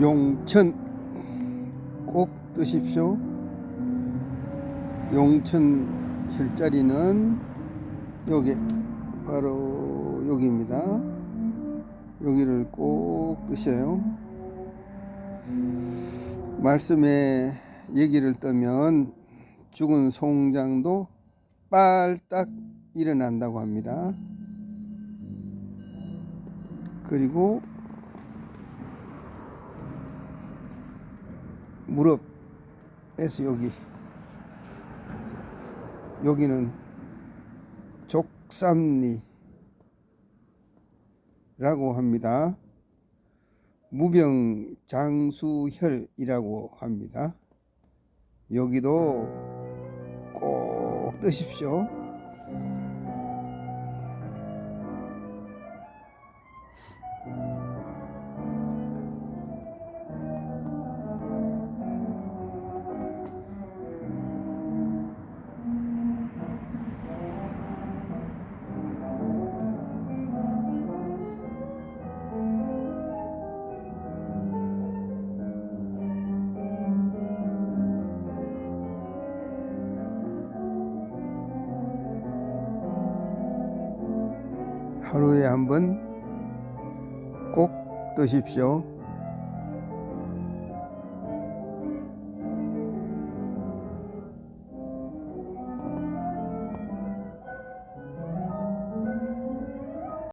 용천 꼭 드십시오. 용천 혈자리는 여기 바로 여기입니다. 여기를 꼭 드셔요. 말씀에 얘기를 뜨면 죽은 송장도 빨딱 일어난다고 합니다. 그리고 무릎에서 여기 여기는 족삼리라고 합니다. 무병 장수혈이라고 합니다. 여기도 꼭 드십시오. 하루에 한 번 꼭 드십시오.